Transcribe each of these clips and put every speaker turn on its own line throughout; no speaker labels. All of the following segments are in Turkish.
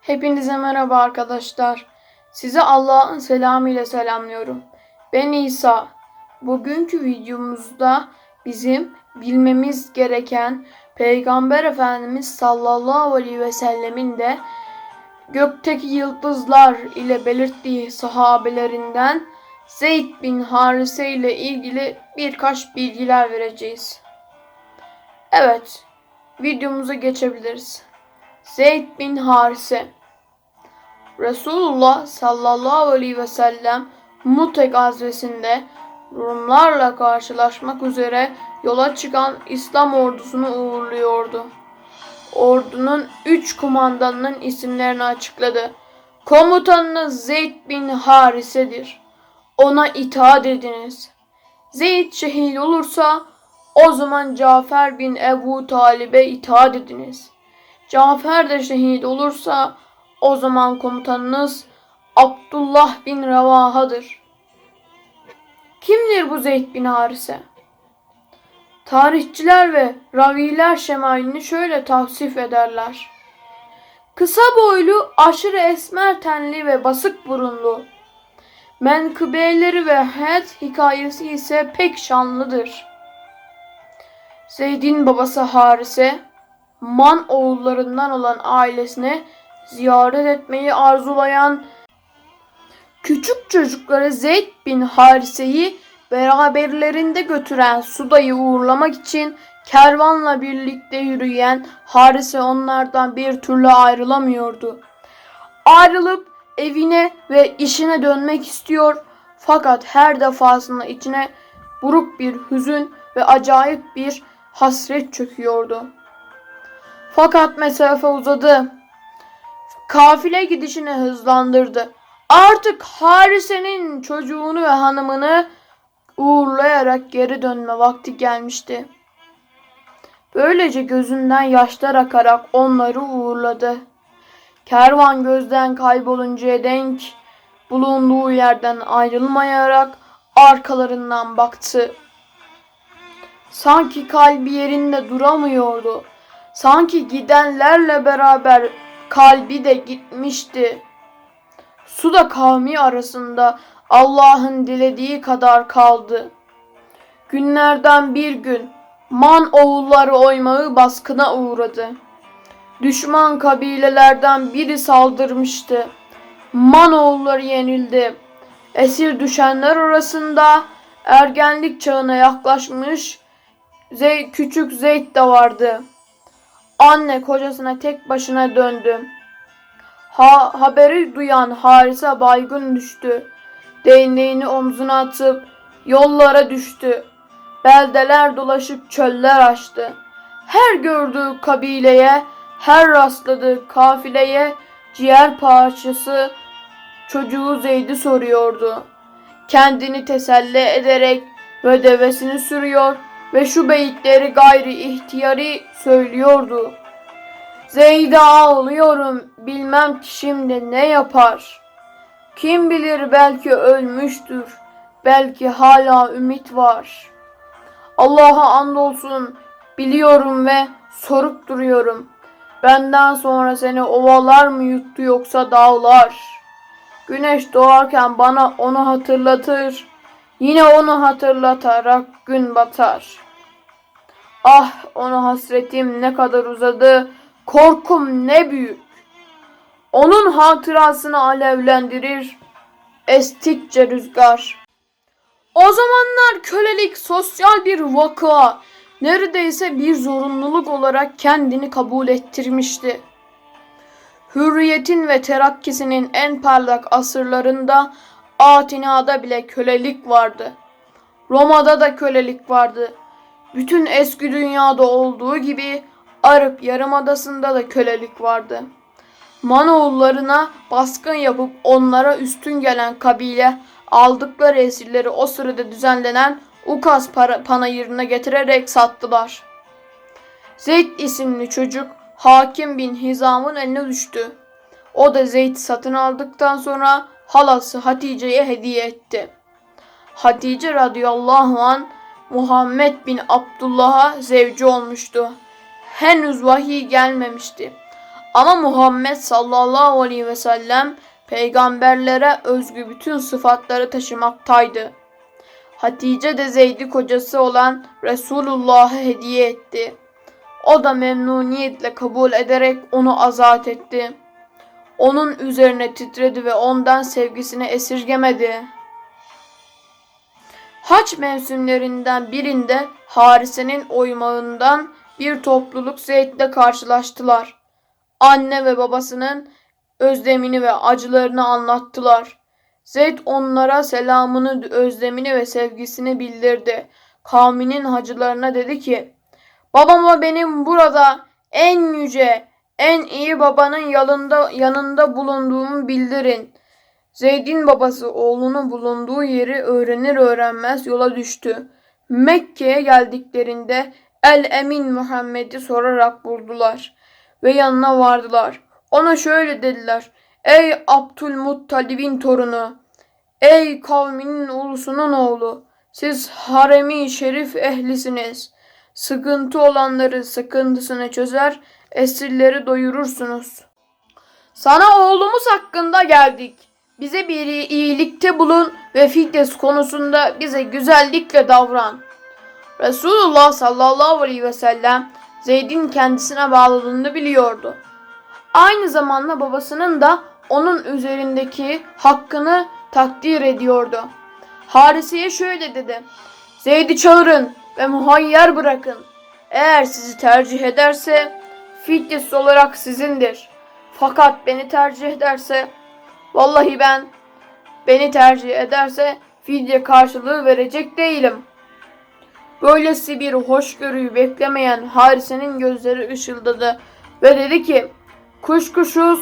Hepinize merhaba arkadaşlar. Sizi Allah'ın selamı ile selamlıyorum. Ben İsa. Bugünkü videomuzda bizim bilmemiz gereken Peygamber Efendimiz sallallahu aleyhi ve sellemin de gökteki yıldızlar ile belirttiği sahabelerinden Zeyd bin Harise ile ilgili birkaç bilgiler vereceğiz. Evet, videomuza geçebiliriz. Zeyd bin Harise Resulullah sallallahu aleyhi ve sellem Mute gazvesinde Rumlarla karşılaşmak üzere yola çıkan İslam ordusunu uğurluyordu. Ordunun üç kumandanının isimlerini açıkladı. Komutanınız Zeyd bin Harise'dir. Ona itaat ediniz. Zeyd şehit olursa o zaman Cafer bin Ebu Talib'e itaat ediniz.'' Cafer de şehit olursa o zaman komutanınız Abdullah bin Revaha'dır. Kimdir bu Zeyd bin Harise? Tarihçiler ve raviler şemalini şöyle tavsif ederler. Kısa boylu, aşırı esmer tenli ve basık burunlu. Menkıbeleri ve hayat hikayesi ise pek şanlıdır. Zeyd'in babası Harise, Man oğullarından olan ailesine ziyaret etmeyi arzulayan küçük çocukları Zeyd bin Harise'yi beraberlerinde götüren Suda'yı uğurlamak için kervanla birlikte yürüyen Harise onlardan bir türlü ayrılamıyordu. Ayrılıp evine ve işine dönmek istiyor fakat her defasında içine buruk bir hüzün ve acayip bir hasret çöküyordu. Fakat mesafe uzadı. Kafile gidişini hızlandırdı. Artık Harise'nin çocuğunu ve hanımını uğurlayarak geri dönme vakti gelmişti. Böylece gözünden yaşlar akarak onları uğurladı. Kervan gözden kayboluncaya denk bulunduğu yerden ayrılmayarak arkalarından baktı. Sanki kalbi yerinde duramıyordu. Sanki gidenlerle beraber kalbi de gitmişti. Su da kavmi arasında Allah'ın dilediği kadar kaldı. Günlerden bir gün Man oğulları oymağı baskına uğradı. Düşman kabilelerden biri saldırmıştı. Man oğulları yenildi. Esir düşenler arasında ergenlik çağına yaklaşmış Zey küçük Zeyd de vardı. Anne kocasına tek başına döndü. Ha, haberi duyan Harise baygın düştü. Değneğini omzuna atıp yollara düştü. Beldeler dolaşıp çöller açtı. Her gördüğü kabileye, her rastladığı kafileye ciğer parçası çocuğu Zeyd'i soruyordu. Kendini teselli ederek ve devesini sürüyor ve şu beyitleri gayri ihtiyari söylüyordu. Zeyd'e ağlıyorum bilmem ki şimdi ne yapar. Kim bilir belki ölmüştür, belki hala ümit var. Allah'a andolsun biliyorum ve sorup duruyorum. Benden sonra seni ovalar mı yuttu yoksa dağlar? Güneş doğarken bana onu hatırlatır. Yine onu hatırlatarak gün batar. Ah ona hasretim ne kadar uzadı, korkum ne büyük. Onun hatırasını alevlendirir estikçe rüzgar. O zamanlar kölelik sosyal bir vaka, neredeyse bir zorunluluk olarak kendini kabul ettirmişti. Hürriyetin ve terakkisinin en parlak asırlarında Atina'da bile kölelik vardı. Roma'da da kölelik vardı. Bütün eski dünyada olduğu gibi Arap Yarımadası'nda da kölelik vardı. Manoğullarına baskın yapıp onlara üstün gelen kabile aldıkları esirleri o sırada düzenlenen Ukaz panayırına getirerek sattılar. Zeyd isimli çocuk Hakim bin Hizam'ın eline düştü. O da Zeyd satın aldıktan sonra halası Hatice'ye hediye etti. Hatice radıyallahu an Muhammed bin Abdullah'a zevci olmuştu. Henüz vahiy gelmemişti. Ama Muhammed sallallahu aleyhi ve sellem peygamberlere özgü bütün sıfatları taşımaktaydı. Hatice de Zeyd'i kocası olan Resulullah'a hediye etti. O da memnuniyetle kabul ederek onu azat etti. Onun üzerine titredi ve ondan sevgisini esirgemedi. Haç mevsimlerinden birinde Harise'nin oymağından bir topluluk Zeyd'le karşılaştılar. Anne ve babasının özlemini ve acılarını anlattılar. Zeyd onlara selamını, özlemini ve sevgisini bildirdi. Kavminin hacılarına dedi ki, Babama benim burada en yüce, en iyi babanın yanında, yanında bulunduğumu bildirin. Zeyd'in babası oğlunun bulunduğu yeri öğrenir öğrenmez yola düştü. Mekke'ye geldiklerinde El Emin Muhammed'i sorarak buldular ve yanına vardılar. Ona şöyle dediler. Ey Abdülmuttalib'in torunu, ey kavminin ulusunun oğlu, siz haremi şerif ehlisiniz. Sıkıntı olanları sıkıntısını çözer, esirleri doyurursunuz. Sana oğlumuz hakkında geldik. Bize bir iyilikte bulun ve fitnes konusunda bize güzellikle davran. Resulullah sallallahu aleyhi ve sellem Zeyd'in kendisine bağlılığını biliyordu. Aynı zamanda babasının da onun üzerindeki hakkını takdir ediyordu. Harise'ye şöyle dedi. Zeyd'i çağırın ve muhayyer bırakın. Eğer sizi tercih ederse fitnes olarak sizindir. Fakat beni tercih ederse vallahi ben beni tercih ederse fidye karşılığı verecek değilim. Böylesi bir hoşgörüyü beklemeyen Harise'nin gözleri ışıldadı ve dedi ki Kuşkusuz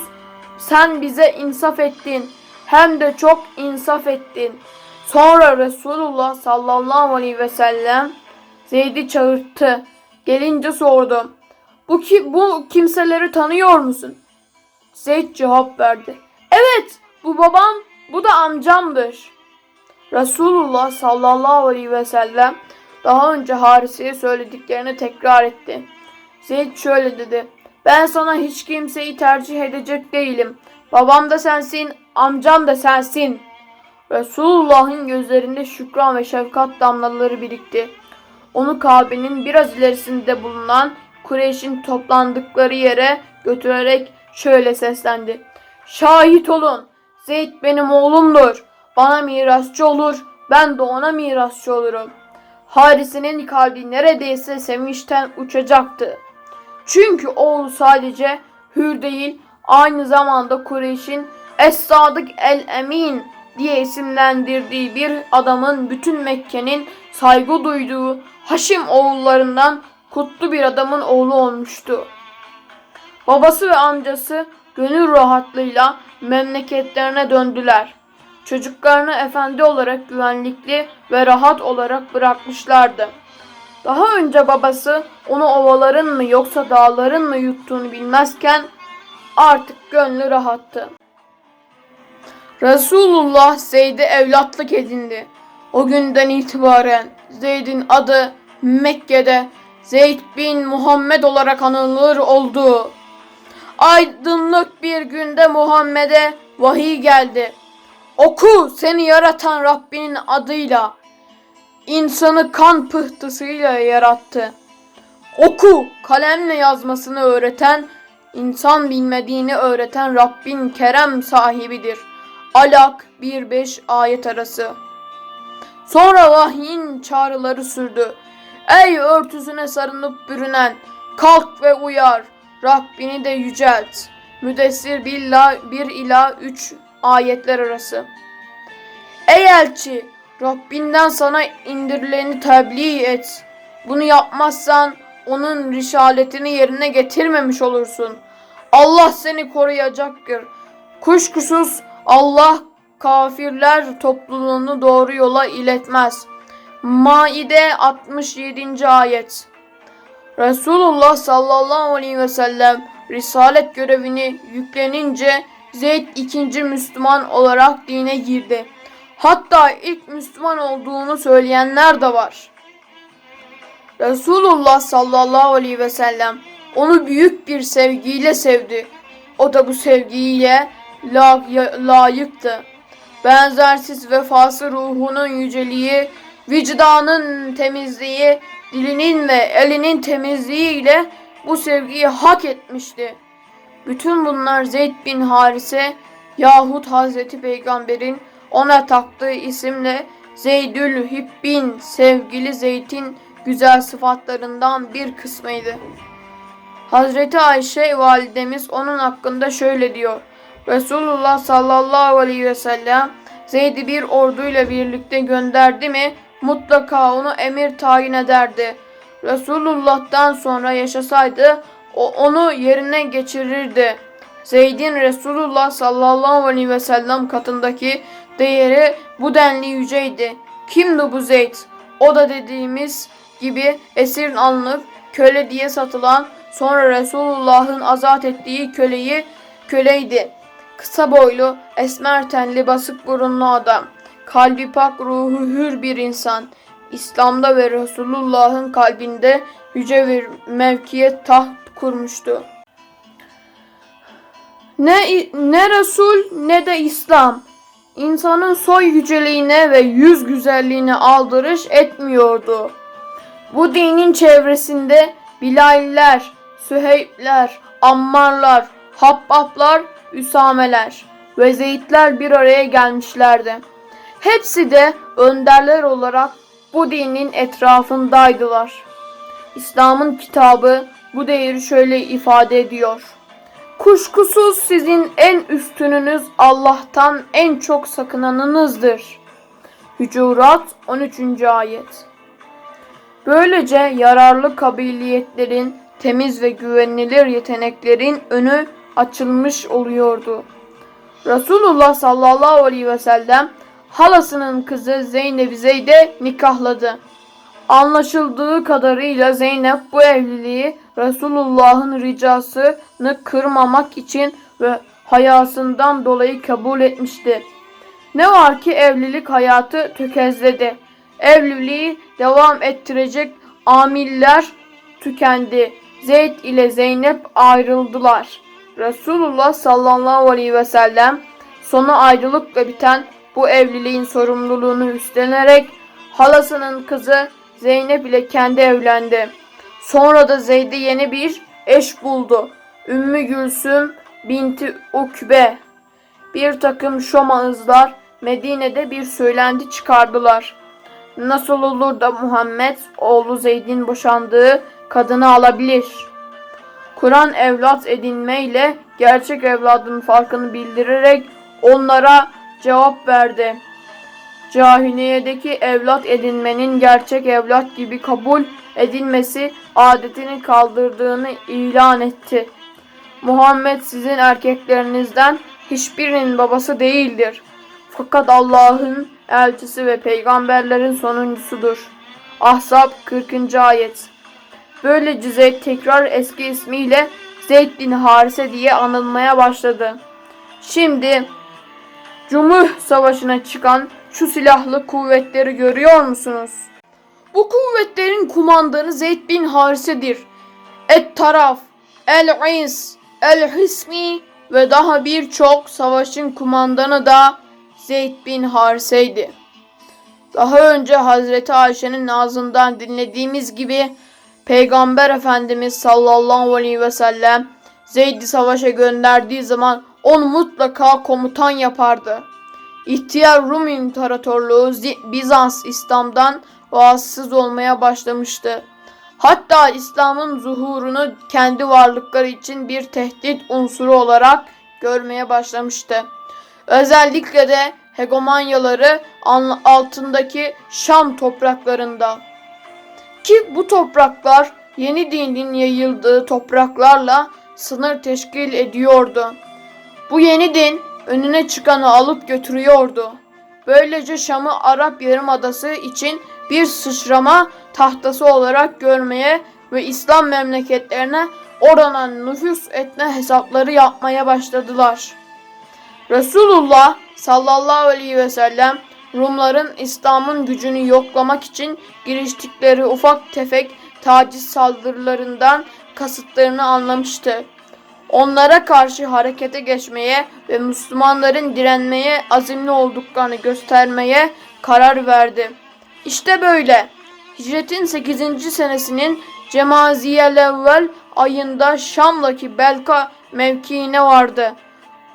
sen bize insaf ettin hem de çok insaf ettin. Sonra Resulullah sallallahu aleyhi ve sellem Zeyd'i çağırttı. Gelince sordu. Bu, ki, bu kimseleri tanıyor musun? Zeyd cevap verdi. Evet bu babam bu da amcamdır. Resulullah sallallahu aleyhi ve sellem daha önce Harise'ye söylediklerini tekrar etti. Zeyd şöyle dedi. Ben sana hiç kimseyi tercih edecek değilim. Babam da sensin, amcam da sensin. Resulullah'ın gözlerinde şükran ve şefkat damlaları birikti. Onu Kabe'nin biraz ilerisinde bulunan Kureyş'in toplandıkları yere götürerek şöyle seslendi. Şahit olun, Zeyd benim oğlumdur. Bana mirasçı olur, ben de ona mirasçı olurum. Harise'nin kalbi neredeyse sevinçten uçacaktı. Çünkü oğlu sadece hür değil, aynı zamanda Kureyş'in Es-Sadık el-Emin diye isimlendirdiği bir adamın bütün Mekke'nin saygı duyduğu Haşim oğullarından kutlu bir adamın oğlu olmuştu. Babası ve amcası gönül rahatlığıyla memleketlerine döndüler. Çocuklarını efendi olarak güvenlikli ve rahat olarak bırakmışlardı. Daha önce babası onu ovaların mı yoksa dağların mı yuttuğunu bilmezken artık gönlü rahattı. Resulullah Zeyd'e evlatlık edindi. O günden itibaren Zeyd'in adı Mekke'de Zeyd bin Muhammed olarak anılır oldu. Aydınlık bir günde Muhammed'e vahiy geldi. Oku seni yaratan Rabbinin adıyla. İnsanı kan pıhtısıyla yarattı. Oku kalemle yazmasını öğreten, insan bilmediğini öğreten Rabbin kerem sahibidir. Alak 1-5 ayet arası. Sonra vahyin çağrıları sürdü. Ey örtüsüne sarınıp bürünen, kalk ve uyar, Rabbini de yücelt. Müdessir 1 ila 3 ayetler arası. Ey elçi, Rabbinden sana indirileni tebliğ et. Bunu yapmazsan onun risaletini yerine getirmemiş olursun. Allah seni koruyacaktır. Kuşkusuz Allah kafirler topluluğunu doğru yola iletmez. Maide 67. ayet Resulullah sallallahu aleyhi ve sellem risalet görevini yüklenince Zeyd ikinci Müslüman olarak dine girdi. Hatta ilk Müslüman olduğunu söyleyenler de var. Resulullah sallallahu aleyhi ve sellem onu büyük bir sevgiyle sevdi. O da bu sevgiyle layıktı. Benzersiz vefası ruhunun yüceliği, vicdanın temizliği, dilinin ve elinin temizliği ile bu sevgiyi hak etmişti. Bütün bunlar Zeyd bin Harise yahut Hazreti Peygamber'in ona taktığı isimle Zeydül Hibbin sevgili Zeyd'in güzel sıfatlarından bir kısmıydı. Hazreti Ayşe validemiz onun hakkında şöyle diyor. Resulullah sallallahu aleyhi ve sellem Zeyd'i bir orduyla birlikte gönderdi mi mutlaka onu emir tayin ederdi. Resulullah'tan sonra yaşasaydı o onu yerine geçirirdi. Zeyd'in Resulullah sallallahu aleyhi ve sellem katındaki değeri bu denli yüceydi. Kimdi bu Zeyd? O da dediğimiz gibi esir alınıp köle diye satılan sonra Resulullah'ın azat ettiği köleyi köleydi. Kısa boylu, esmer tenli, basık burunlu adam. Kalbi pak, ruhu hür bir insan. İslam'da ve Resulullah'ın kalbinde yüce bir mevkiye taht kurmuştu. Ne, ne Resul ne de İslam insanın soy yüceliğine ve yüz güzelliğine aldırış etmiyordu. Bu dinin çevresinde Bilaller, Süheybler, Ammarlar, Habbaplar, Üsameler ve Zeydler bir araya gelmişlerdi. Hepsi de önderler olarak bu dinin etrafındaydılar. İslam'ın kitabı bu değeri şöyle ifade ediyor. Kuşkusuz sizin en üstününüz Allah'tan en çok sakınanınızdır. Hücurat 13. ayet. Böylece yararlı kabiliyetlerin, temiz ve güvenilir yeteneklerin önü açılmış oluyordu. Resulullah sallallahu aleyhi ve sellem halasının kızı Zeynep'i Zeyd'e nikahladı. Anlaşıldığı kadarıyla Zeynep bu evliliği Resulullah'ın ricasını kırmamak için ve hayasından dolayı kabul etmişti. Ne var ki evlilik hayatı tökezledi. Evliliği devam ettirecek amiller tükendi. Zeyd ile Zeynep ayrıldılar. Resulullah sallallahu aleyhi ve sellem sonu ayrılıkla biten bu evliliğin sorumluluğunu üstlenerek halasının kızı Zeynep ile kendi evlendi. Sonra da Zeyd'e yeni bir eş buldu. Ümmü Gülsüm binti Ukbe. Bir takım şomağızlar Medine'de bir söylenti çıkardılar. Nasıl olur da Muhammed oğlu Zeyd'in boşandığı kadını alabilir? Kur'an evlat edinme ile gerçek evladın farkını bildirerek onlara cevap verdi. Cahiliyedeki evlat edinmenin gerçek evlat gibi kabul edilmesi adetini kaldırdığını ilan etti. Muhammed sizin erkeklerinizden hiçbirinin babası değildir. Fakat Allah'ın elçisi ve peygamberlerin sonuncusudur. Ahzab 40. ayet. Böylece Zeyd tekrar eski ismiyle Zeyd bin Harise diye anılmaya başladı. Şimdi Cumuh Savaşı'na çıkan şu silahlı kuvvetleri görüyor musunuz? Bu kuvvetlerin kumandanı Zeyd bin Harise'dir. Et taraf, el ins, el hismi ve daha birçok savaşın kumandanı da Zeyd bin Harise'ydi. Daha önce Hazreti Ayşe'nin ağzından dinlediğimiz gibi Peygamber Efendimiz sallallahu aleyhi ve sellem Zeyd'i savaşa gönderdiği zaman onu mutlaka komutan yapardı. İhtiyar Rum İmparatorluğu Bizans İslam'dan rahatsız olmaya başlamıştı. Hatta İslam'ın zuhurunu kendi varlıkları için bir tehdit unsuru olarak görmeye başlamıştı. Özellikle de hegemonyaları altındaki Şam topraklarında. Ki bu topraklar yeni dinin yayıldığı topraklarla sınır teşkil ediyordu. Bu yeni din önüne çıkanı alıp götürüyordu. Böylece Şam'ı Arap Yarımadası için bir sıçrama tahtası olarak görmeye ve İslam memleketlerine oradan nüfus etme hesapları yapmaya başladılar. Resulullah sallallahu aleyhi ve sellem Rumların İslam'ın gücünü yoklamak için giriştikleri ufak tefek taciz saldırılarından kasıtlarını anlamıştı. Onlara karşı harekete geçmeye ve Müslümanların direnmeye azimli olduklarını göstermeye karar verdi. İşte böyle. Hicretin 8. senesinin Cemaziyelevvel ayında Şam'daki Belka mevkiine vardı.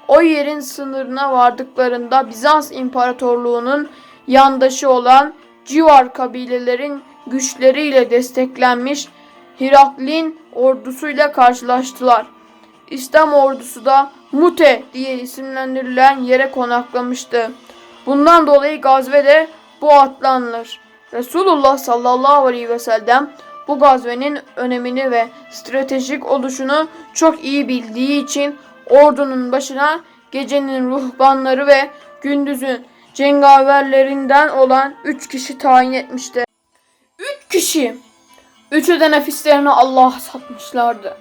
O yerin sınırına vardıklarında Bizans İmparatorluğu'nun yandaşı olan civar kabilelerin güçleriyle desteklenmiş Hiraklin ordusuyla karşılaştılar. İslam ordusu da Mute diye isimlendirilen yere konaklamıştı. Bundan dolayı gazve de bu adla anılır. Resulullah sallallahu aleyhi ve sellem bu gazvenin önemini ve stratejik oluşunu çok iyi bildiği için ordunun başına gecenin ruhbanları ve gündüzün cengaverlerinden olan üç kişi tayin etmişti. Üç kişi. Üçü de nefislerini Allah'a satmışlardı.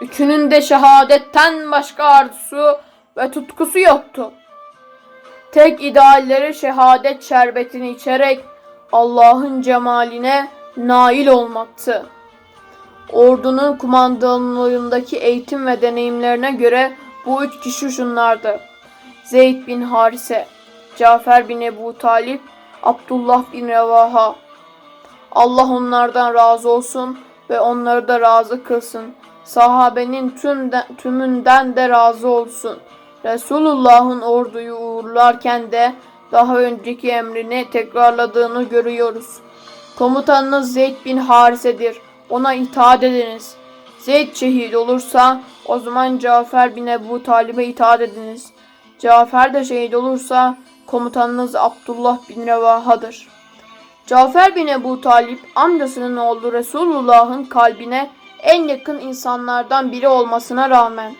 Üçünün de şehadetten başka arzusu ve tutkusu yoktu. Tek idealleri şehadet şerbetini içerek Allah'ın cemaline nail olmaktı. Ordunun kumandanlığındaki eğitim ve deneyimlerine göre bu üç kişi şunlardı. Zeyd bin Harise, Cafer bin Ebu Talip, Abdullah bin Revaha. Allah onlardan razı olsun ve onları da razı kılsın. Sahabenin tüm de, tümünden de razı olsun. Resulullah'ın orduyu uğurlarken de daha önceki emrini tekrarladığını görüyoruz. Komutanınız Zeyd bin Harise'dir. Ona itaat ediniz. Zeyd şehit olursa o zaman Cafer bin Ebu Talib'e itaat ediniz. Cafer de şehit olursa komutanınız Abdullah bin Revaha'dır. Cafer bin Ebu Talip amcasının oğlu Resulullah'ın kalbine en yakın insanlardan biri olmasına rağmen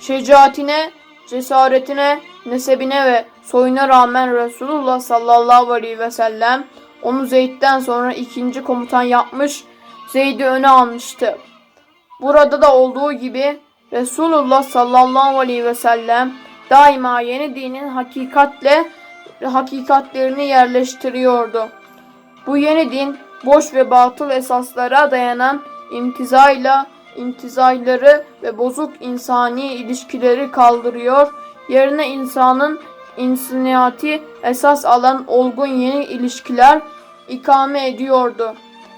şecaatine, cesaretine, nesebine ve soyuna rağmen Resulullah sallallahu aleyhi ve sellem onu Zeyd'den sonra ikinci komutan yapmış, Zeyd'i öne almıştı. Burada da olduğu gibi Resulullah sallallahu aleyhi ve sellem daima yeni dinin hakikatle hakikatlerini yerleştiriyordu. Bu yeni din boş ve batıl esaslara dayanan imtizayla imtizayları ve bozuk insani ilişkileri kaldırıyor. Yerine insanın insaniyati esas alan olgun yeni ilişkiler ikame ediyordu.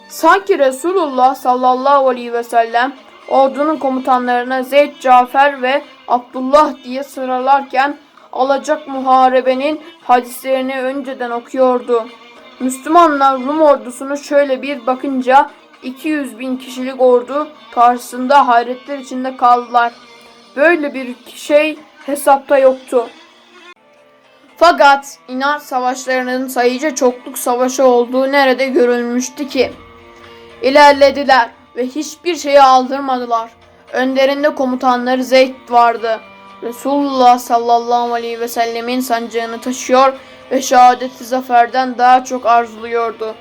Sanki Resulullah sallallahu aleyhi ve sellem ordunun komutanlarına Zeyd, Cafer ve Abdullah diye sıralarken alacak muharebenin hadislerini önceden okuyordu. Müslümanlar Rum ordusunu şöyle bir bakınca 200 bin kişilik ordu karşısında hayretler içinde kaldılar. Böyle bir şey hesapta yoktu. Fakat inat savaşlarının sayıca çokluk savaşı olduğu nerede görülmüştü ki? İlerlediler ve hiçbir şeyi aldırmadılar. Önlerinde komutanları Zeyd vardı. Resulullah sallallahu aleyhi ve sellemin sancağını taşıyor ve şehadeti zaferden daha çok arzuluyordu.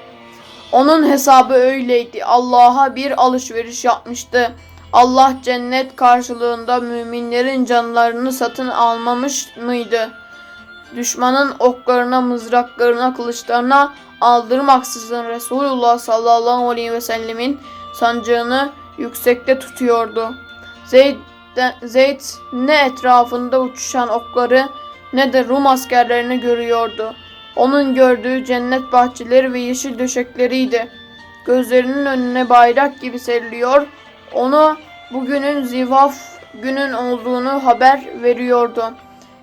Onun hesabı öyleydi. Allah'a bir alışveriş yapmıştı. Allah cennet karşılığında müminlerin canlarını satın almamış mıydı? Düşmanın oklarına, mızraklarına, kılıçlarına aldırmaksızın Resulullah sallallahu aleyhi ve sellemin sancağını yüksekte tutuyordu. Zeyd, Zeyd ne etrafında uçuşan okları ne de Rum askerlerini görüyordu. Onun gördüğü cennet bahçeleri ve yeşil döşekleriydi. Gözlerinin önüne bayrak gibi seriliyor, onu bugünün zivaf günün olduğunu haber veriyordu.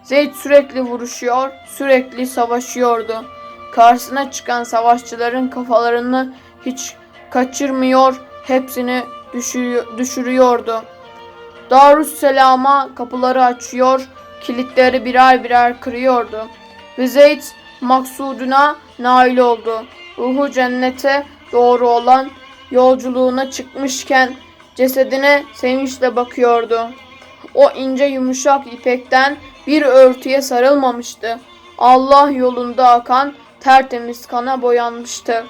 Zeyd sürekli vuruşuyor, sürekli savaşıyordu. Karşısına çıkan savaşçıların kafalarını hiç kaçırmıyor, hepsini düşürüyordu. Darüsselam'a kapıları açıyor, kilitleri birer birer kırıyordu. Ve Zeyd maksuduna nail oldu. Ruhu cennete doğru olan yolculuğuna çıkmışken cesedine sevinçle bakıyordu. O ince yumuşak ipekten bir örtüye sarılmamıştı. Allah yolunda akan tertemiz kana boyanmıştı.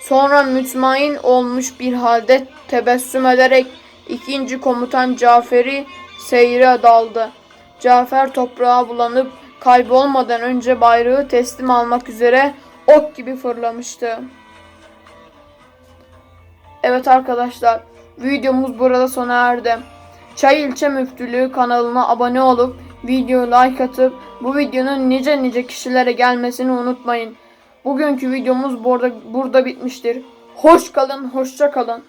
Sonra mütmain olmuş bir halde tebessüm ederek ikinci komutan Cafer'i seyre daldı. Cafer toprağa bulanıp kaybolmadan önce bayrağı teslim almak üzere ok gibi fırlamıştı. Evet arkadaşlar videomuz burada sona erdi. Çay İlçe Müftülüğü kanalına abone olup videoyu like atıp bu videonun nice nice kişilere gelmesini unutmayın. Bugünkü videomuz burada, burada bitmiştir. Hoş kalın, hoşça kalın.